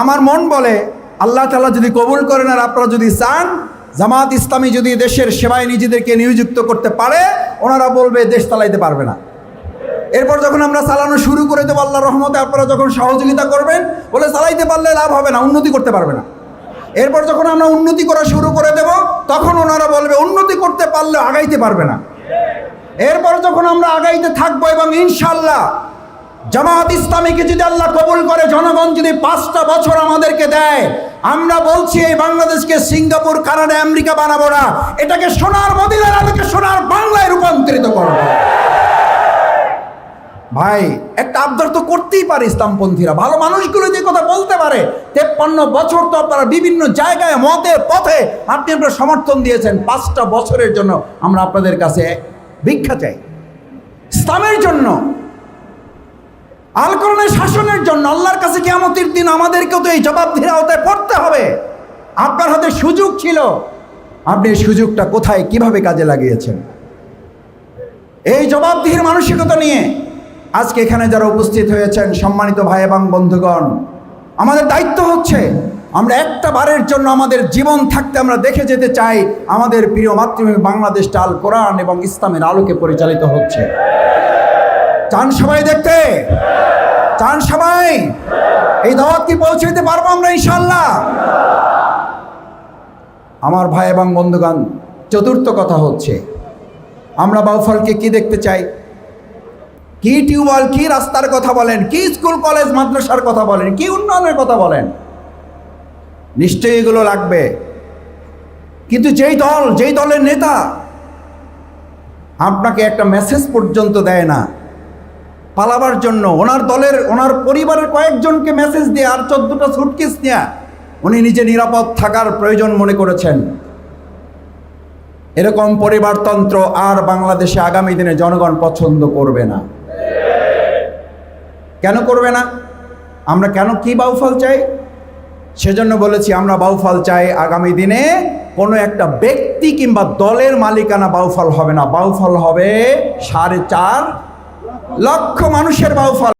আমার মন বলে, আল্লাহ তালা যদি কবুল করেন আর আপনারা যদি চান, জামাত ইসলামী যদি দেশের সেবায় নিজেদেরকে নিয়োজিত করতে পারে, ওনারা বলবে, দেশ চালাইতে পারবে না। এরপর যখন আমরা চালানো শুরু করে দেবো আল্লাহ রহমতে, আপনারা যখন সহযোগিতা করবেন, বলে চালাইতে পারলে লাভ হবে না, উন্নতি করতে পারবে না। এরপর যখন আমরা উন্নতি করা শুরু করে দেব, তখন ওনারা বলবে, উন্নতি করতে পারলে আগাইতে পারবে না। এরপর যখন আমরা আগাইতে থাকব এবং ইনশাল্লাহ জামাত ইসলামীকে যদি আল্লাহ কবুল করে, জনগণ যদি পাঁচটা বছর আমাদেরকে দেয়, আমরা বলছি এই বাংলাদেশকে সিঙ্গাপুর, কানাডা, আমেরিকা বানাবো না। এটাকে সোনার মদিনার আলোকে সোনার বাংলায় রূপান্তরিত করব ভাই, একটা আবদার তো করতেই পারে ইসলামপন্থীরা। ভালো মানুষগুলো যে কথা বলতে পারে, তেপ্পান্ন বছর তো আপনারা বিভিন্ন জায়গায়, মতে, পথে আপনি আপনার সমর্থন দিয়েছেন। পাঁচটা বছরের জন্য আমরা আপনাদের কাছে ভিক্ষা চাই। ইসলামের জন্য জন্য আল্লাহর কাছে কিয়ামতের দিন আমাদেরকেও তো এই জবাবদিহির আওতায় পড়তে হবে। আপনার হাতে সুযোগ ছিল। আপনি এই সুযোগটা কোথায়, কীভাবে কাজে লাগিয়েছেন? এই জবাবদিহির মানসিকতা নিয়ে আজকে এখানে যারা উপস্থিত হয়েছেন, সম্মানিত ভাই এবং বন্ধুগণ, আমাদের দায়িত্ব হচ্ছে, আমরা একটা বারের জন্য আমাদের জীবন থাকতে আমরা দেখে যেতে চাই, আমাদের প্রিয় মাতৃভূমি বাংলাদেশটা আল কোরআন এবং ইসলামের আলোকে পরিচালিত হচ্ছে। চান সবাই দেখতে। চান সবাই। এই দাওয়াত কি পৌঁছে দিতে পারব আমরা ইনশাল্লাহ আমার ভাই এবং বন্ধুগণ, চতুর্থ কথা হচ্ছে, আমরা বাউফলকে কি দেখতে চাই? কি টিউবওয়েল, কি রাস্তার কথা বলেন, কি স্কুল, কলেজ, মাদ্রাসার কথা বলেন, কি উন্নয়নের কথা বলেন? নিশ্চয়ই এগুলো লাগবে। কিন্তু যেই দল, যেই দলের নেতা আপনাকে একটা মেসেজ পর্যন্ত দেয় না পালাবার জন্য। ওনার দলের, ওনার পরিবারের কয়েকজনকে মেসেজ দিয়ে আর চোদ্দটা সুটকেস নিয়ে উনি নিজে নিরাপদ থাকার প্রয়োজন মনে করেছেন। এরকম পরিবারতন্ত্র আর বাংলাদেশে আগামী দিনে জনগণ পছন্দ করবে না। কেন করবে না? আমরা কেন কি বাউফল চাই? সেজন্য বলেছি আমরা বাউফল চাই আগামী দিনে কোনো একটা ব্যক্তি কিংবা দলের মালিকানা বাউফল হবে না। বাউফল হবে সাড়ে চার লক্ষ মানুষের বাউফল।